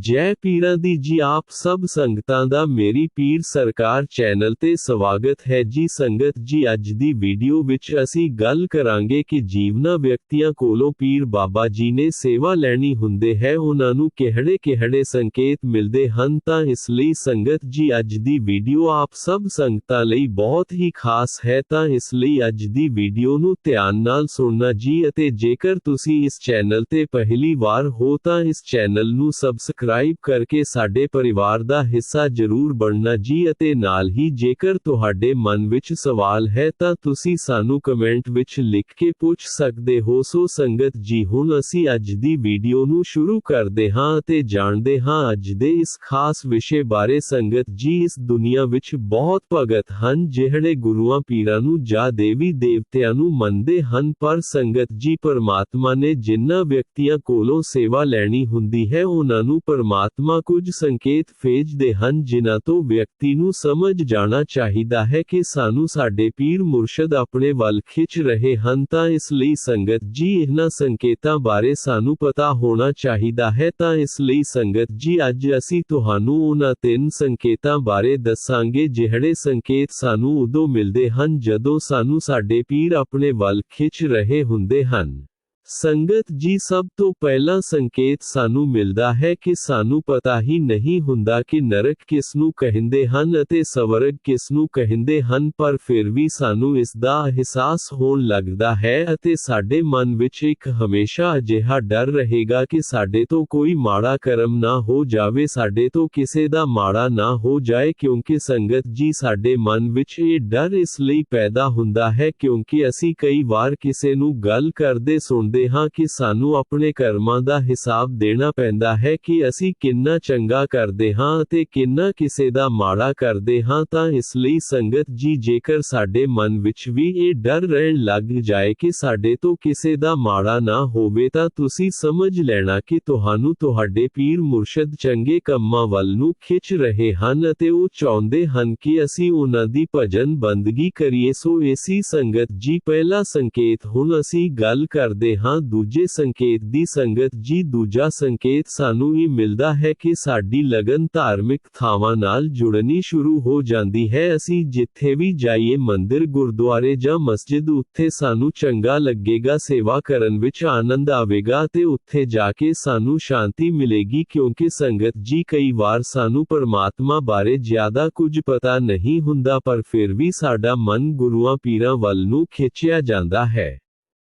ਜੈ ਪੀਰਾਂ ਦੀ ਜੀ ਆਪ ਸਭ ਸੰਗਤਾਂ ਦਾ ਮੇਰੀ ਪੀਰ ਸਰਕਾਰ ਚੈਨਲ ਤੇ ਸਵਾਗਤ ਹੈ ਜੀ ਸੰਗਤ ਜੀ ਅੱਜ ਦੀ ਵੀਡੀਓ ਵਿੱਚ ਅਸੀਂ ਗੱਲ ਕਰਾਂਗੇ ਕਿ ਜੀਵਨਾ ਵਿਅਕਤੀਆਂ ਕੋਲੋਂ ਪੀਰ ਬਾਬਾ ਜੀ ਨੇ ਸੇਵਾ ਲੈਣੀ ਹੁੰਦੇ ਹੈ ਉਹਨਾਂ ਨੂੰ ਕਿਹੜੇ ਕਿਹੜੇ ਸੰਕੇਤ ਮਿਲਦੇ ਹਨ ਤਾਂ ਇਸ ਲਈ ਸੰਗਤ ਜੀ ਅੱਜ ਦੀ ਵੀਡੀਓ ਆਪ ਸਭ ਸੰਗਤਾਂ ਲਈ ਬਹੁਤ ਹੀ ਖਾਸ ਹੈ ਤਾਂ ਇਸ ਲਈ ਅੱਜ ਦੀ ਵੀਡੀਓ ਨੂੰ ਧਿਆਨ ਨਾਲ ਸੁਣਨਾ ਜੀ ਅਤੇ ਜੇਕਰ ਤੁਸੀਂ ਇਸ ਚੈਨਲ ਤੇ ਪਹਿਲੀ ਵਾਰ ਹੋ ਤਾਂ ਇਸ ਚੈਨਲ ਨੂੰ ਸਬਸਕ੍ਰਾਈਬ ਸਬਸਕ੍ਰਾਈਬ ਕਰਕੇ ਸਾਡੇ ਪਰਿਵਾਰ ਦਾ ਹਿੱਸਾ ਜ਼ਰੂਰ ਬਣਨਾ ਜੀ ਅਤੇ ਨਾਲ ਹੀ ਜੇਕਰ ਤੁਹਾਡੇ ਮਨ ਵਿੱਚ ਸਵਾਲ ਹੈ ਤਾਂ ਤੁਸੀਂ ਸਾਨੂੰ ਕਮੈਂਟ ਵਿੱਚ ਲਿਖ ਕੇ ਪੁੱਛ ਸਕਦੇ ਹੋ ਸੋ ਸੰਗਤ ਜੀ ਹੁਣ ਅਸੀਂ ਅੱਜ ਦੀ ਵੀਡੀਓ ਨੂੰ ਸ਼ੁਰੂ ਕਰਦੇ ਹਾਂ ਅਤੇ ਜਾਣਦੇ ਹਾਂ ਅੱਜ ਦੇ ਇਸ ਖਾਸ ਵਿਸ਼ੇ ਬਾਰੇ ਸੰਗਤ ਜੀ ਇਸ ਦੁਨੀਆ ਵਿੱਚ ਬਹੁਤ ਭਗਤ ਹਨ ਜਿਹੜੇ ਗੁਰੂਆਂ ਪੀਰਾਂ ਨੂੰ ਜਾਂ ਦੇਵੀ ਦੇਵਤਿਆਂ ਨੂੰ ਮੰਨਦੇ ਹਨ ਪਰ ਸੰਗਤ ਜੀ ਪਰਮਾਤਮਾ ਨੇ ਜਿਨ੍ਹਾਂ ਵਿਅਕਤੀਆਂ ਕੋਲੋਂ ਸੇਵਾ ਲੈਣੀ ਹੁੰਦੀ ਹੈ ਉਹਨਾਂ ਨੂੰ ਪਰਮਾਤਮਾ ਕੁਝ ਸੰਕੇਤ ਭੇਜਦੇ ਹਨ ਜਿਨ੍ਹਾਂ ਤੋਂ ਵਿਅਕਤੀ ਨੂੰ ਸਮਝ ਜਾਣਾ ਚਾਹੀਦਾ ਹੈ ਕਿ ਸਾਨੂੰ ਸਾਡੇ ਪੀਰ ਮੁਰਸ਼ਦ ਆਪਣੇ ਵੱਲ ਖਿੱਚ ਰਹੇ ਹਨ ਤਾਂ ਇਸ ਲਈ ਸੰਗਤ ਜੀ ਇਹਨਾਂ ਸੰਕੇਤਾਂ ਬਾਰੇ ਸਾਨੂੰ ਪਤਾ ਹੋਣਾ ਚਾਹੀਦਾ ਹੈ ਤਾਂ ਇਸ ਲਈ ਸੰਗਤ ਜੀ ਅੱਜ ਅਸੀਂ ਤੁਹਾਨੂੰ ਉਹਨਾਂ ਤਿੰਨ ਸੰਕੇਤਾਂ ਬਾਰੇ ਦੱਸਾਂਗੇ ਜਿਹੜੇ ਸੰਕੇਤ ਸਾਨੂੰ ਉਦੋਂ ਮਿਲਦੇ ਹਨ ਜਦੋਂ ਸਾਨੂੰ ਸਾਡੇ ਪੀਰ ਆਪਣੇ ਵੱਲ ਖਿੱਚ ਰਹੇ ਹੁੰਦੇ ਹਨ ਸੰਗਤ ਜੀ ਸਭ ਤੋਂ ਪਹਿਲਾ ਸੰਕੇਤ ਸਾਨੂੰ ਮਿਲਦਾ ਹੈ ਕਿ ਸਾਨੂੰ ਪਤਾ ਹੀ ਨਹੀਂ ਹੁੰਦਾ ਕਿ ਨਰਕ ਕਿਸ ਨੂੰ ਕਹਿੰਦੇ ਹਨ ਅਤੇ ਸਵਰਗ ਕਿਸ ਨੂੰ ਕਹਿੰਦੇ ਹਨ ਪਰ ਫਿਰ ਵੀ ਸਾਨੂੰ ਇਸ ਦਾ ਅਹਿਸਾਸ ਹੋਣ ਲੱਗਦਾ ਹੈ ਅਤੇ ਸਾਡੇ ਮਨ ਵਿੱਚ ਇੱਕ ਹਮੇਸ਼ਾ ਅਜਿਹਾ ਡਰ ਰਹੇਗਾ ਕਿ ਸਾਡੇ ਤੋਂ ਕੋਈ ਮਾੜਾ ਕਰਮ ਨਾ ਹੋ ਜਾਵੇ ਸਾਡੇ ਤੋਂ ਕਿਸੇ ਦਾ ਮਾੜਾ ਨਾ ਹੋ ਜਾਏ ਕਿਉਂਕਿ ਸੰਗਤ ਜੀ ਸਾਡੇ ਮਨ ਵਿੱਚ ਇਹ ਡਰ ਇਸ ਲਈ ਪੈਦਾ ਹੁੰਦਾ ਹੈ ਕਿਉਂਕਿ ਅਸੀਂ ਕਈ ਵਾਰ ਕਿਸੇ ਨੂੰ ਗੱਲ ਕਰਦੇ ਸੁਣਦੇ ਕਰਦੇ ਹਾਂ ਕਿ ਸਾਨੂੰ ਆਪਣੇ ਕਰਮਾਂ ਦਾ ਹਿਸਾਬ ਦੇਣਾ ਪੈਂਦਾ ਹੈ ਕਿ ਅਸੀਂ ਕਿੰਨਾ ਚੰਗਾ ਕਰਦੇ ਹਾਂ ਅਤੇ ਕਿੰਨਾ ਕਿਸੇ ਦਾ ਮਾੜਾ ਕਰਦੇ ਹਾਂ ਤਾਂ ਇਸ ਲਈ ਸੰਗਤ ਜੀ ਜੇਕਰ ਸਾਡੇ ਮਨ ਵਿੱਚ ਵੀ ਇਹ ਡਰ ਰਹਿਣ ਲੱਗ ਜਾਏ ਕਿ ਸਾਡੇ ਤੋਂ ਕਿਸੇ ਦਾ ਮਾੜਾ ਨਾ ਹੋਵੇ ਤਾਂ ਤੁਸੀਂ ਸਮਝ ਲੈਣਾ ਕਿ ਤੁਹਾਨੂੰ ਤੁਹਾਡੇ ਪੀਰ ਮੁਰਸ਼ਦ ਚੰਗੇ ਕੰਮਾਂ ਵੱਲ ਨੂੰ ਖਿੱਚ ਰਹੇ ਹਨ ਅਤੇ ਉਹ ਚਾਹੁੰਦੇ ਹਨ ਕਿ ਅਸੀਂ ਉਹਨਾਂ ਦੀ ਭਜਨ ਬੰਦਗੀ ਕਰੀਏ ਸੋ ਏਸੀ ਸੰਗਤ ਜੀ ਪਹਿਲਾ ਸੰਕੇਤ ਹੁਣ ਅਸੀਂ ਗੱਲ ਕਰਦੇ ਹਾਂ ਹਾਂ ਦੂਜੇ ਸੰਕੇਤ ਦੀ ਸੰਗਤ ਜੀ ਦੂਜਾ ਸੰਕੇਤ ਸਾਨੂੰ ਇਹ ਮਿਲਦਾ ਹੈ ਕਿ ਸਾਡੀ ਲਗਨ ਧਾਰਮਿਕ ਥਾਵਾਂ ਨਾਲ ਜੁੜਨੀ ਸ਼ੁਰੂ ਹੋ ਜਾਂਦੀ ਹੈ ਅਸੀਂ ਜਿੱਥੇ ਵੀ ਜਾਈਏ ਮੰਦਿਰ ਗੁਰਦੁਆਰੇ ਜਾਂ ਮਸਜਿਦ ਉੱਥੇ ਸਾਨੂੰ ਚੰਗਾ ਲੱਗੇਗਾ ਸੇਵਾ ਕਰਨ ਵਿੱਚ ਆਨੰਦ ਆਵੇਗਾ ਤੇ ਉੱਥੇ ਜਾ ਕੇ ਸਾਨੂੰ ਸ਼ਾਂਤੀ ਮਿਲੇਗੀ ਕਿਉਂਕਿ ਸੰਗਤ ਜੀ ਕਈ ਵਾਰ ਸਾਨੂੰ ਪਰਮਾਤਮਾ ਬਾਰੇ ਜ਼ਿਆਦਾ ਕੁਝ ਪਤਾ ਨਹੀਂ ਹੁੰਦਾ ਪਰ ਫਿਰ ਵੀ ਸਾਡਾ ਮਨ ਗੁਰੂਆਂ ਪੀਰਾਂ ਵੱਲ ਨੂੰ ਖਿੱਚਿਆ ਜਾਂਦਾ ਹੈ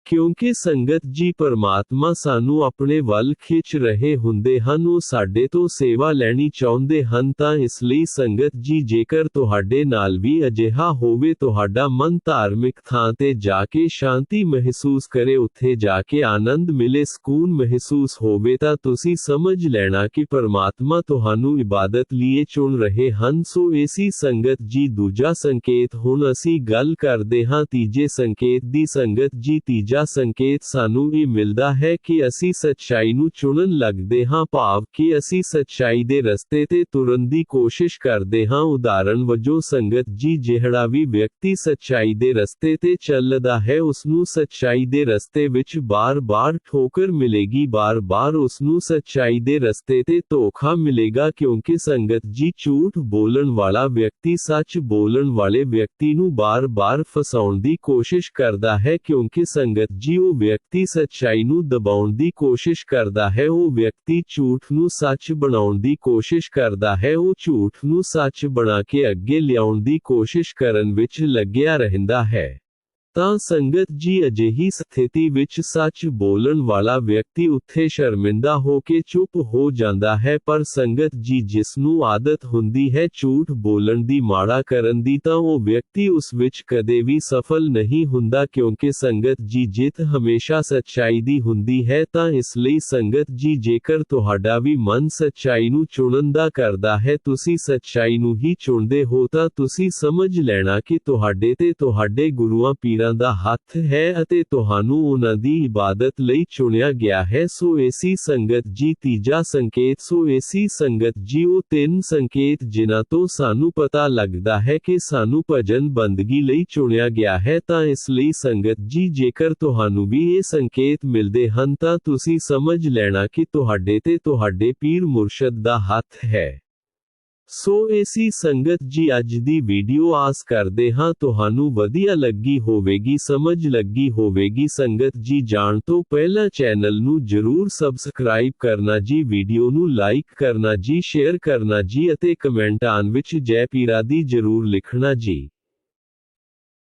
ਕਿਉਂਕਿ ਸੰਗਤ ਜੀ ਪਰਮਾਤਮਾ ਸਾਨੂੰ ਆਪਣੇ ਵੱਲ ਖਿੱਚ ਰਹੇ ਹੁੰਦੇ ਹਨ ਉਹ ਸਾਡੇ ਤੋਂ ਸੇਵਾ ਲੈਣੀ ਚਾਹੁੰਦੇ ਹਨ ਤਾਂ ਇਸ ਲਈ ਸੰਗਤ ਜੀ ਜੇਕਰ ਤੁਹਾਡੇ ਨਾਲ ਵੀ ਅਜਿਹਾ ਹੋਵੇ ਤੁਹਾਡਾ ਮਨ ਧਾਰਮਿਕ ਥਾਂ ਤੇ ਜਾ ਕੇ ਸ਼ਾਂਤੀ ਮਹਿਸੂਸ ਕਰੇ ਉੱਥੇ ਜਾ ਕੇ ਆਨੰਦ ਮਿਲੇ ਸਕੂਨ ਮਹਿਸੂਸ ਹੋਵੇ ਤਾਂ ਤੁਸੀਂ ਸਮਝ ਲੈਣਾ ਕਿ ਪਰਮਾਤਮਾ ਤੁਹਾਨੂੰ ਇਬਾਦਤ ਲਈ ਚੁਣ ਰਹੇ ਹਨ ਸੋ ਏਸੀ ਸੰਗਤ ਜੀ ਦੂਜਾ ਸੰਕੇਤ ਹੁਣ ਅਸੀਂ ਗੱਲ ਕਰਦੇ ਹਾਂ ਤੀਜੇ ਸੰਕੇਤ ਦੀ ਸੰਗਤ ਜੀ ਤੀਜਾ ਤੀਜਾ ਸੰਕੇਤ ਸਾਨੂੰ ਇਹ ਮਿਲਦਾ ਹੈ ਕਿ ਅਸੀਂ ਸੱਚਾਈ ਨੂੰ ਚੁਣਨ ਲੱਗਦੇ ਹਾਂ ਭਾਵ ਕਿ ਅਸੀਂ ਸੱਚਾਈ ਦੇ ਰਸਤੇ ਤੇ ਤੁਰਨ ਦੀ ਕੋਸ਼ਿਸ਼ ਕਰਦੇ ਹਾਂ ਉਦਾਹਰਣ ਵਜੋਂ ਸੰਗਤ ਜੀ ਜਿਹੜਾ ਵੀ ਵਿਅਕਤੀ ਸੱਚਾਈ ਦੇ ਰਸਤੇ ਤੇ ਚੱਲਦਾ ਹੈ ਉਸ ਨੂੰ ਸੱਚਾਈ ਦੇ ਰਸਤੇ ਵਿੱਚ ਬਾਰ-ਬਾਰ ਠੋਕਰ ਮਿਲੇਗੀ ਬਾਰ-ਬਾਰ ਉਸ ਨੂੰ ਸੱਚਾਈ ਦੇ ਰਸਤੇ ਤੇ ਧੋਖਾ ਮਿਲੇਗਾ ਕਿਉਂਕਿ ਸੰਗਤ ਜੀ ਝੂਠ ਬੋਲਣ ਵਾਲਾ ਵਿਅਕਤੀ ਸੱਚ ਬੋਲਣ ਵਾਲੇ ਵਿਅਕਤੀ ਨੂੰ ਬਾਰ-ਬਾਰ ਫਸਾਉਣ ਦੀ ਕੋਸ਼ਿਸ਼ ਕਰਦਾ ਹੈ ਕਿਉਂਕਿ ਸੰਗਤ ਜੀ ਉਹ ਵਿਅਕਤੀ ਸੱਚਾਈ ਨੂੰ ਦਬਾਉਣ ਦੀ ਕੋਸ਼ਿਸ਼ ਕਰਦਾ ਹੈ ਉਹ ਵਿਅਕਤੀ ਝੂਠ ਨੂੰ ਸੱਚ ਬਣਾਉਣ ਦੀ ਕੋਸ਼ਿਸ਼ ਕਰਦਾ ਹੈ ਉਹ ਝੂਠ ਨੂੰ ਸੱਚ ਬਣਾ ਕੇ ਅੱਗੇ ਲਿਆਉਣ ਦੀ ਕੋਸ਼ਿਸ਼ ਕਰਨ ਵਿੱਚ ਲੱਗਿਆ ਰਹਿੰਦਾ ਹੈ ਤਾਂ ਸੰਗਤ ਜੀ ਅਜਿਹੀ ਸਥਿਤੀ ਵਿੱਚ ਸੱਚ ਬੋਲਣ ਵਾਲਾ ਵਿਅਕਤੀ ਉੱਥੇ ਸ਼ਰਮਿੰਦਾ ਹੋ ਕੇ ਚੁੱਪ ਹੋ ਜਾਂਦਾ ਹੈ ਪਰ ਸੰਗਤ ਜੀ ਜਿਸ ਨੂੰ ਆਦਤ ਹੁੰਦੀ ਹੈ ਝੂਠ ਬੋਲਣ ਦੀ ਮਾੜਾ ਕਰਨ ਦੀ ਤਾਂ ਉਹ ਵਿਅਕਤੀ ਉਸ ਵਿੱਚ ਕਦੇ ਵੀ ਸਫਲ ਨਹੀਂ ਹੁੰਦਾ ਕਿਉਂਕਿ ਸੰਗਤ ਜੀ ਜਿੱਤ ਹਮੇਸ਼ਾ ਸੱਚਾਈ ਦੀ ਹੁੰਦੀ ਹੈ ਤਾਂ ਇਸ ਲਈ ਸੰਗਤ ਜੀ ਜੇਕਰ ਤੁਹਾਡਾ ਵੀ ਮਨ ਸੱਚਾਈ ਨੂੰ ਚੁਣਨ ਦਾ ਕਰਦਾ ਹੈ ਤੁਸੀਂ ਸੱਚਾਈ ਨੂੰ ਹੀ ਚੁਣਦੇ ਹੋ ਤਾਂ ਤੁਸੀਂ ਸਮਝ ਲੈਣਾ ਕਿ ਤੁਹਾਡੇ ਤੇ ਤੁਹਾਡੇ ਗੁਰੂਆਂ ਪੀਰਾਂ ਪੀਰਾਂ ਦਾ ਹੱਥ ਹੈ ਅਤੇ ਤੁਹਾਨੂੰ ਉਹਨਾਂ ਦੀ ਇਬਾਦਤ ਲਈ ਚੁਣਿਆ ਗਿਆ ਹੈ ਸੋ ਏਸੀ ਸੰਗਤ ਜੀ ਤੀਜਾ ਸੰਕੇਤ ਸੋ ਏਸੀ ਸੰਗਤ ਜੀ ਉਹ ਤਿੰਨ ਸੰਕੇਤ ਜਿਨ੍ਹਾਂ ਤੋਂ ਸਾਨੂੰ ਪਤਾ ਲੱਗਦਾ ਹੈ ਕਿ ਸਾਨੂੰ ਭਜਨ ਬੰਦਗੀ ਲਈ ਚੁਣਿਆ ਗਿਆ ਹੈ ਤਾਂ ਇਸ ਲਈ ਸੰਗਤ ਜੀ ਜੇਕਰ ਤੁਹਾਨੂੰ ਵੀ ਇਹ ਸੰਕੇਤ ਮਿਲਦੇ ਹਨ ਤਾਂ ਤੁਸੀਂ ਸਮਝ ਲੈਣਾ ਕਿ ਤੁਹਾਡੇ ਤੇ ਤੁਹਾਡੇ ਪੀਰ ਮੁਰਸ਼ਦ ਦਾ ਹੱਥ ਹੈ ਸੋ ਏਸੀ ਸੰਗਤ ਜੀ, ਅੱਜ ਦੀ ਵੀਡੀਓ ਆਸ ਕਰਦੇ ਹਾਂ ਤੁਹਾਨੂੰ ਵਧੀਆ ਲੱਗੀ ਹੋਵੇਗੀ, ਸਮਝ ਲੱਗੀ ਹੋਵੇਗੀ। ਸੰਗਤ ਜੀ, ਜਾਣ ਤੋਂ ਪਹਿਲਾਂ ਚੈਨਲ ਨੂੰ ਜਰੂਰ ਸਬਸਕ੍ਰਾਈਬ ਕਰਨਾ ਜੀ, ਵੀਡੀਓ ਨੂੰ ਲਾਈਕ ਕਰਨਾ ਜੀ, ਸ਼ੇਅਰ ਕਰਨਾ ਜੀ ਅਤੇ ਕਮੈਂਟ ਕਮੈਂਟਾਂ ਵਿੱਚ ਜੈ ਪੀਰਾ ਦੀ ਜਰੂਰ ਲਿਖਣਾ ਜੀ।